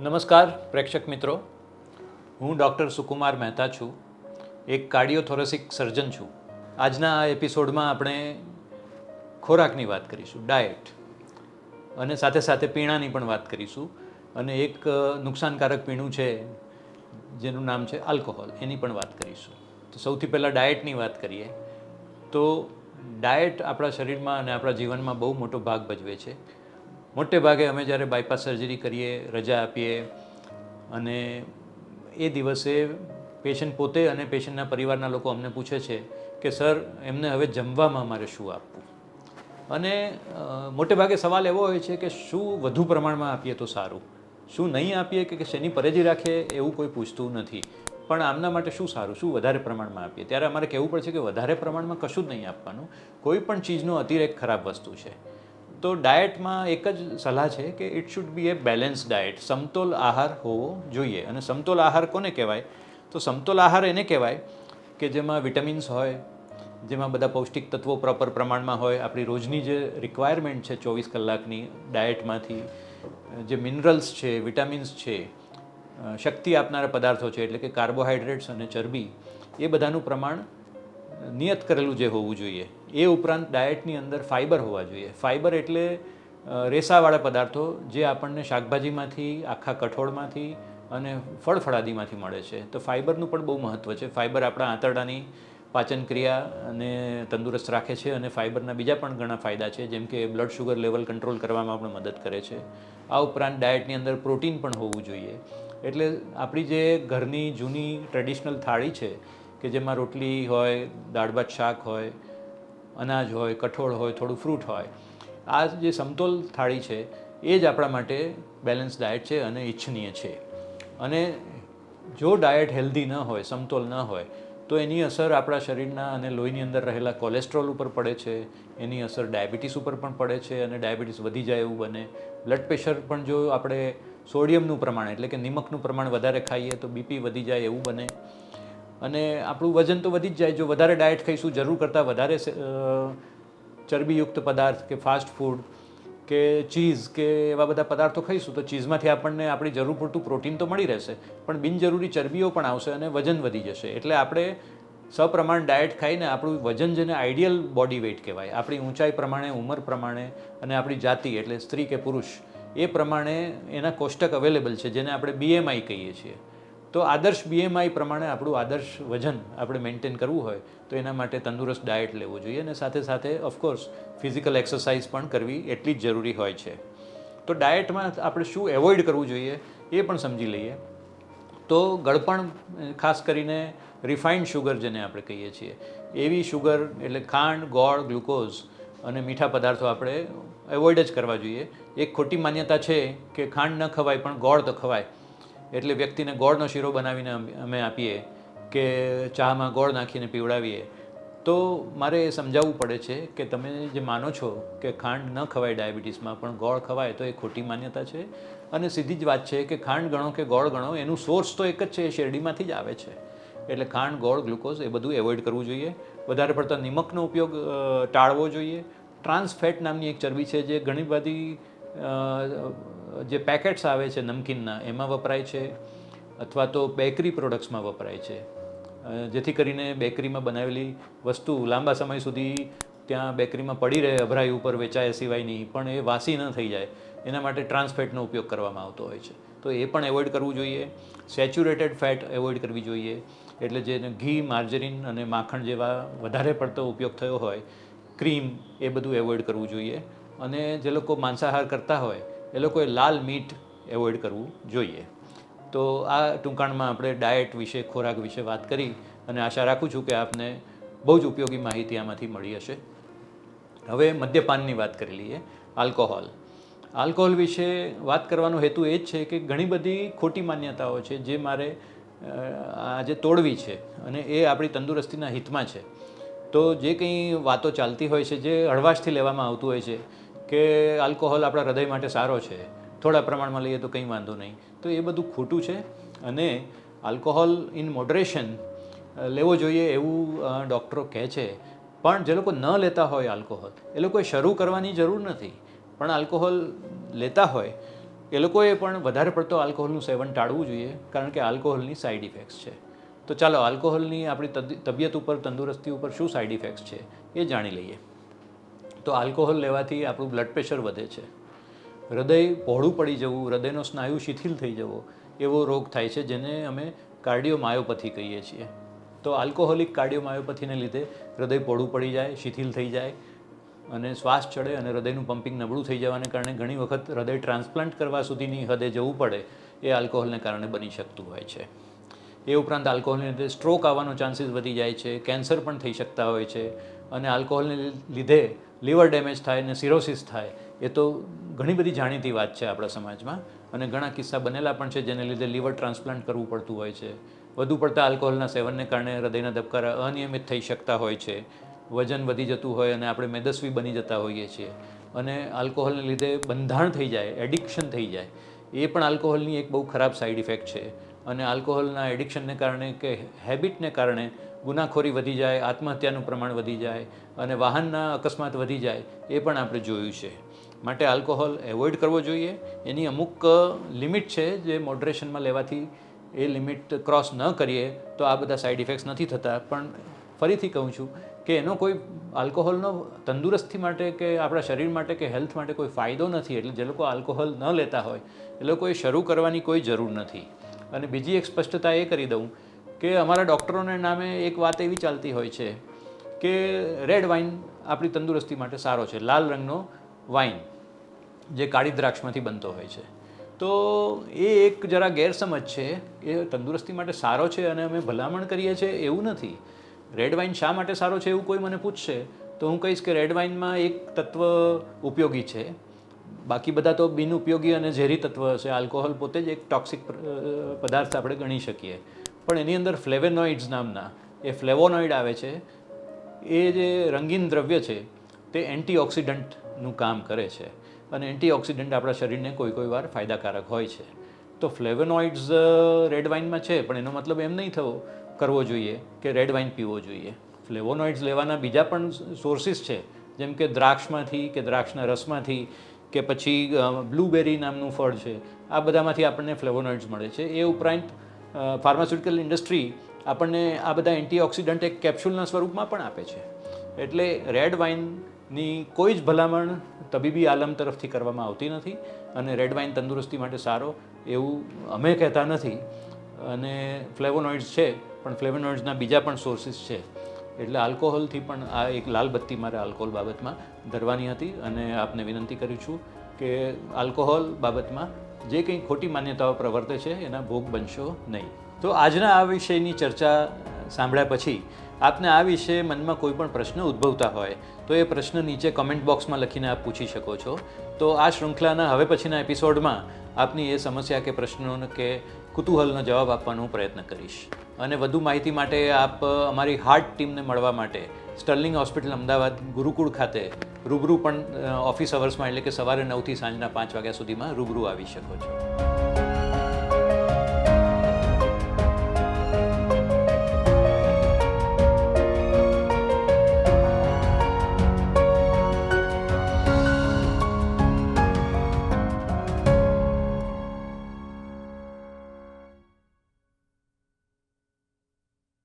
નમસ્કાર, પ્રેક્ષક મિત્રો. હું ડૉક્ટર સુકુમાર મહેતા છું. એક કાર્ડિયોથોરેસિક સર્જન છું. આજના આ એપિસોડમાં આપણે ખોરાકની વાત કરીશું, ડાયટ. અને સાથે સાથે પીણાની પણ વાત કરીશું. અને એક નુકસાનકારક પીણું છે, જેનું નામ છે આલ્કોહોલ, એની પણ વાત કરીશું. તો સૌથી પહેલાં ડાયટની વાત કરીએ. તો ડાયટ આપણા શરીરમાં અને આપણા જીવનમાં બહુ મોટો ભાગ ભજવે છે. મોટે ભાગે અમે જ્યારે બાયપાસ સર્જરી કરીએ, રજા આપીએ અને એ દિવસે પેશન્ટ પોતે અને પેશન્ટના પરિવારના લોકો અમને પૂછે છે કે સર એમને હવે જમવામાં અમારે શું આપવું? અને મોટે ભાગે સવાલ એવો હોય છે કે, શું વધુ પ્રમાણમાં આપીએ તો સારું? શું નહીં આપીએ કે કે શેની પરેજી રાખીએ? એવું કોઈ પૂછતું નથી. પણ આમના માટે શું સારું? શું વધારે પ્રમાણમાં આપીએ? ત્યારે અમારે કહેવું પડશે કે, વધારે પ્રમાણમાં કશું જ નહીં આપવાનું. કોઈ પણ ચીજનો અતિરેક ખરાબ વસ્તુ છે. તો ડાયટમાં એક જ સલાહ છે કે it should be a balance diet સમતોલ આહાર હોવો જોઈએ. અને સમતોલ આહાર કોને કહેવાય? તો સમતોલ આહાર એને કહેવાય કે જેમાં વિટામિન્સ હોય, જેમાં બધા પૌષ્ટિક તત્વો પ્રોપર પ્રમાણમાં હોય. આપણી રોજની જે રિક્વાયરમેન્ટ છે ચોવીસ કલાકની ડાયટમાંથી, જે મિનરલ્સ છે વિટામિન્સ છે શક્તિ આપનારા પદાર્થો છે, એટલે કે કાર્બોહાઈડ્રેટ્સ અને ચરબી, એ બધાનું પ્રમાણ નિયત કરેલું જે હોવું જોઈએ. એ ઉપરાંત ડાયટની અંદર ફાઇબર હોવા જોઈએ. ફાઇબર એટલે રેસાવાળા પદાર્થો જે આપણને શાકભાજીમાંથી, આખા કઠોળમાંથી અને ફળફળાદીમાંથી મળે છે. તો ફાઇબરનું પણ બહુ મહત્ત્વ છે. ફાઇબર આપણા આંતરડાની પાચન ક્રિયા અને તંદુરસ્ત રાખે છે અને ફાઇબરના બીજા પણ ઘણા ફાયદા છે, જેમ કે બ્લડ શુગર લેવલ કંટ્રોલ કરવામાં પણ મદદ કરે છે. આ ઉપરાંત ડાયટની અંદર પ્રોટીન પણ હોવું જોઈએ. એટલે આપણી જે ઘરની જૂની ટ્રેડિશનલ થાળી છે, કે જેમાં રોટલી હોય દાળ ભાત શાક હોય અનાજ હોય, કઠોળ હોય, થોડું ફ્રૂટ હોય. આ જે સમતોલ થાળી છે, એ જ આપણા માટે બેલેન્સ ડાયટ છે અને ઈચ્છનીય છે. અને જો ડાયટ હેલ્ધી ન હોય, સમતોલ ન હોય, તો એની અસર આપણા શરીરના અને લોહીની અંદર રહેલા કોલેસ્ટ્રોલ ઉપર પડે છે, એની અસર ડાયાબિટીસ ઉપર પણ પડે છે અને ડાયાબિટીસ વધી જાય એવું બને. બ્લડ પ્રેશર પણ જો આપણે સોડિયમનું પ્રમાણ એટલે કે નિમકનું પ્રમાણ વધારે ખાઈએ તો બીપી વધી જાય એવું બને. અને આપણું વજન તો વધી જ જાય. જો વધારે ડાયટ ખાઈશું, જરૂર કરતાં વધારે ચરબીયુક્ત પદાર્થ કે ફાસ્ટ ફૂડ કે ચીઝ કે એવા બધા પદાર્થો ખાઈશું, તો ચીઝમાંથી આપણને આપણી જરૂર પૂરતું પ્રોટીન તો મળી રહેશે. પણ બિનજરૂરી ચરબીઓ પણ આવશે અને વજન વધી જશે. એટલે આપણે સપ્રમાણ ડાયટ ખાઈને આપણું વજન જેને આઈડિયલ બોડી વેઇટ કહેવાય, આપણી ઊંચાઈ પ્રમાણે, ઉંમર પ્રમાણે અને આપણી જાતિ, એટલે સ્ત્રી કે પુરુષ, એ પ્રમાણે એના કોષ્ટક અવેલેબલ છે, જેને આપણે બીએમઆઈ કહીએ છીએ. તો આદર્શ બીએમઆઈ પ્રમાણે આપણું આદર્શ વજન આપણે મેન્ટેન કરવું હોય, તો એના માટે તંદુરસ્ત ડાયટ લેવું જોઈએ અને સાથે સાથે ઓફકોર્સ ફિઝિકલ એક્સરસાઇઝ પણ કરવી એટલી જ જરૂરી હોય છે. તો ડાયટમાં આપણે શું એવોઇડ કરવું જોઈએ એ પણ સમજી લઈએ. તો ગળપણ ખાસ કરીને રિફાઇન્ડ શુગર જેને આપણે કહીએ છીએ, એવી શુગર એટલે ખાંડ, ગોળ ગ્લુકોઝ અને મીઠા પદાર્થો આપણે એવોઇડ જ કરવા જોઈએ. એક ખોટી માન્યતા છે કે ખાંડ ન ખવાય પણ ગોળ તો ખવાય. એટલે વ્યક્તિને ગોળનો શીરો બનાવીને અમે- આપીએ કે ચામાં ગોળ નાખીને પીવડાવીએ. તો મારે એ સમજાવવું પડે છે કે તમે જે માનો છો કે ખાંડ ન ખવાય ડાયાબિટીસમાં, પણ ગોળ ખવાય તો એ ખોટી માન્યતા છે. અને સીધી જ વાત છે કે ખાંડ ગણો કે ગોળ ગણો, એનું સોર્સ તો એક જ છે, એ શેરડીમાંથી જ આવે છે. એટલે ખાંડ, ગોળ, ગ્લુકોઝ એ બધું એવોઇડ કરવું જોઈએ. વધારે પડતા નિમકનો ઉપયોગ ટાળવો જોઈએ. ટ્રાન્સફેટ નામની એક ચરબી છે જે ઘણી બધી જે પેકેટ્સ આવે છે નમકીનના, એમાં વપરાય છે અથવા તો બેકરી પ્રોડક્ટ્સમાં વપરાય છે. જેથી કરીને બેકરીમાં બનાવેલી વસ્તુ લાંબા સમય સુધી ત્યાં બેકરીમાં પડી રહે અભરાઈ ઉપર વેચાય સિવાયની, પણ એ વાસી ન થઈ જાય. એના માટે ટ્રાન્સફેટનો ઉપયોગ કરવામાં આવતો હોય છે. તો એ પણ એવોઇડ કરવું જોઈએ. સેચ્યુરેટેડ ફેટ એવોઇડ કરવી જોઈએ. એટલે જે ઘી, માર્જરીન અને માખણ જેવા વધારે પડતો ઉપયોગ થયો હોય, ક્રીમ એ બધું એવોઇડ કરવું જોઈએ. અને જે લોકો માંસાહાર કરતા હોય એ લોકોએ લાલ મીટ એવોઇડ કરવું જોઈએ. તો આ ટૂંકાણમાં આપણે ડાયટ વિશે, ખોરાક વિશે વાત કરી અને આશા રાખું છું કે આપને બહુ જ ઉપયોગી માહિતી આમાંથી મળી હશે. હવે મદ્યપાનની વાત કરી લઈએ, આલ્કોહોલ. આલ્કોહોલ વિશે વાત કરવાનો હેતુ એ જ છે કે ઘણી બધી ખોટી માન્યતાઓ છે જે મારે આજે તોડવી છે અને એ આપણી તંદુરસ્તીના હિતમાં છે. તો જે કંઈ વાતો ચાલતી હોય છે, જે હળવાશથી લેવામાં આવતું હોય છે કે આલ્કોહોલ આપણા હૃદય માટે સારો છે, થોડા પ્રમાણમાં લઈએ તો કંઈ વાંધો નહીં. તો એ બધું ખોટું છે અને આલ્કોહોલ ઇન મોડરેશન લેવો જોઈએ એવું ડૉક્ટરો કહે છે. પણ જે લોકો ન લેતા હોય આલ્કોહોલ, એ લોકોએ શરૂ કરવાની જરૂર નથી. પણ આલ્કોહોલ લેતા હોય, એ લોકોએ પણ વધારે પડતો આલ્કોહોલનું સેવન ટાળવું જોઈએ, કારણ કે આલ્કોહોલની સાઇડ ઇફેક્ટ્સ છે. તો ચાલો, આલ્કોહોલની આપણી તબિયત ઉપર, તંદુરસ્તી ઉપર શું સાઇડ ઇફેક્ટ્સ છે એ જાણી લઈએ. તો આલ્કોહોલ લેવાથી આપણું બ્લડ પ્રેશર વધે છે. હૃદય પહોળું પડી જવું, હૃદયનો સ્નાયુ શિથિલ થઈ જવો, એવો રોગ થાય છે જેને અમે કાર્ડિયોમાયોપથી કહીએ છીએ. તો આલ્કોહોલિક કાર્ડિયોમાયોપથીને લીધે હૃદય પહોળું પડી જાય, શિથિલ થઈ જાય અને શ્વાસ ચડે અને હૃદયનું પમ્પિંગ નબળું થઈ જવાને કારણે ઘણી વખત હૃદય ટ્રાન્સપ્લાન્ટ કરવા સુધીની હદે જવું પડે એ આલ્કોહોલને કારણે બની શકતું હોય છે. એ ઉપરાંત આલ્કોહોલને લીધે સ્ટ્રોક આવવાનો ચાન્સીસ વધી જાય છે કેન્સર પણ થઈ શકતા હોય છે અને આલ્કોહોલને લીધે લીવર ડેમેજ થાય અને સિરોસિસ થાય, એ તો ઘણી બધી જાણીતી વાત છે આપણા સમાજમાં. અને ઘણા કિસ્સા બનેલા પણ છે જેને લીધે લીવર ટ્રાન્સપ્લાન્ટ કરવું પડતું હોય છે. વધુ પડતા આલ્કોહોલના સેવનને કારણે હૃદયના ધબકારા અનિયમિત થઈ શકતા હોય છે. વજન વધી જતું હોય અને આપણે મેદસ્વી બની જતા હોઈએ છીએ. અને આલ્કોહોલને લીધે બંધાણ થઈ જાય, એડિક્શન થઈ જાય. એ પણ આલ્કોહોલની એક બહુ ખરાબ સાઇડ ઇફેક્ટ છે. અને આલ્કોહોલના એડિક્શનને કારણે કે હેબિટને કારણે ગુનાખોરી વધી જાય, આત્મહત્યાનું પ્રમાણ વધી જાય અને વાહનના અકસ્માત વધી જાય, એ પણ આપણે જોયું છે. માટે આલ્કોહોલ એવોઇડ કરવો જોઈએ. એની અમુક લિમિટ છે જે મોડરેશનમાં લેવાથી એ લિમિટ ક્રોસ ન કરીએ તો આ બધા સાઇડ ઇફેક્ટ્સ નથી થતા. પણ ફરીથી કહું છું કે એનો કોઈ આલ્કોહોલનો તંદુરસ્તી માટે કે આપણા શરીર માટે કે હેલ્થ માટે કોઈ ફાયદો નથી. એટલે જે લોકો આલ્કોહોલ ન લેતા હોય, એ લોકોએ શરૂ કરવાની કોઈ જરૂર નથી. અને બીજી એક સ્પષ્ટતા એ કરી દઉં કે અમારા ડૉક્ટરોને નામે એક વાત એવી ચાલતી હોય છે કે રેડ વાઇન આપણી તંદુરસ્તી માટે સારો છે, લાલ રંગનો વાઇન જે કાળી દ્રાક્ષમાંથી બનતો હોય છે. તો એ એક જરા ગેરસમજ છે, એ તંદુરસ્તી માટે સારો છે અને અમે ભલામણ કરીએ છીએ એવું નથી. રેડ વાઇન શા માટે સારો છે એવું કોઈ મને પૂછશે? તો હું કહીશ કે રેડ વાઇનમાં એક તત્વ ઉપયોગી છે. બાકી બધા તો બિનઉપયોગી અને ઝેરી તત્વ છે આલ્કોહોલ પોતે જ એક ટોક્સિક પદાર્થ આપણે ગણી શકીએ. પણ એની અંદર ફ્લેવેનોઇડ્સ નામના, એ ફ્લેવોનોઇડ આવે છે, એ જે રંગીન દ્રવ્ય છે, તે એન્ટીઓક્સિડન્ટનું કામ કરે છે. અને એન્ટીઓક્સિડન્ટ આપણા શરીરને કોઈ કોઈ વાર ફાયદાકારક હોય છે. તો ફ્લેવોનોઇડ્સ રેડ વાઇનમાં છે, પણ એનો મતલબ એમ નહીં થવો, કરવો જોઈએ કે રેડ વાઇન પીવો જોઈએ. ફ્લેવોનોઇડ્સ લેવાના બીજા પણ સોર્સિસ છે. જેમ કે દ્રાક્ષમાંથી કે દ્રાક્ષના રસમાંથી કે પછી બ્લૂબેરી નામનું ફળ છે, આ બધામાંથી આપણને ફ્લેવોનોઇડ્સ મળે છે. એ ઉપરાંત ફાર્માસ્યુટિકલ ઇન્ડસ્ટ્રી આપણને આ બધા એન્ટીઓક્સિડન્ટ એક કેપ્સ્યુલના સ્વરૂપમાં પણ આપે છે. એટલે રેડ વાઇનની કોઈ જ ભલામણ તબીબી આલમ તરફથી કરવામાં આવતી નથી અને રેડ વાઇન તંદુરસ્તી માટે સારો એવું અમે કહેતા નથી. અને ફ્લેવોનોઇડ્સ છે, પણ ફ્લેવોનોઇડ્સના બીજા પણ સોર્સિસ છે. એટલે આલ્કોહોલથી પણ આ એક લાલ બત્તી મારે આલ્કોહોલ બાબતમાં ધરવાની હતી અને આપને વિનંતી કરું છું કે આલ્કોહોલ બાબતમાં જે કંઈ ખોટી માન્યતાઓ પ્રવર્તે છે, એના ભોગ બનશો નહીં. તો આજના આ વિષયની ચર્ચા સાંભળ્યા પછી આપને આ વિશે મનમાં કોઈ પણ પ્રશ્ન ઉદ્ભવતા હોય, તો એ પ્રશ્ન નીચે કમેન્ટ બોક્સમાં લખીને આપ પૂછી શકો છો. તો આ શૃંખલાના હવે પછીના એપિસોડમાં આપની એ સમસ્યા કે પ્રશ્નોનો કે કુતૂહલનો જવાબ આપવાનો પ્રયત્ન કરીશ. અને વધુ માહિતી માટે આપ અમારી હાર્ટ ટીમને મળવા માટે સ્ટર્લિંગ હોસ્પિટલ અમદાવાદ, ગુરુકુળ ખાતે રૂબરૂ પણ ઓફિસ અવર્સમાં એટલે કે સવારે નવથી સાંજના પાંચ વાગ્યા સુધીમાં રૂબરૂ આવી શકો છો.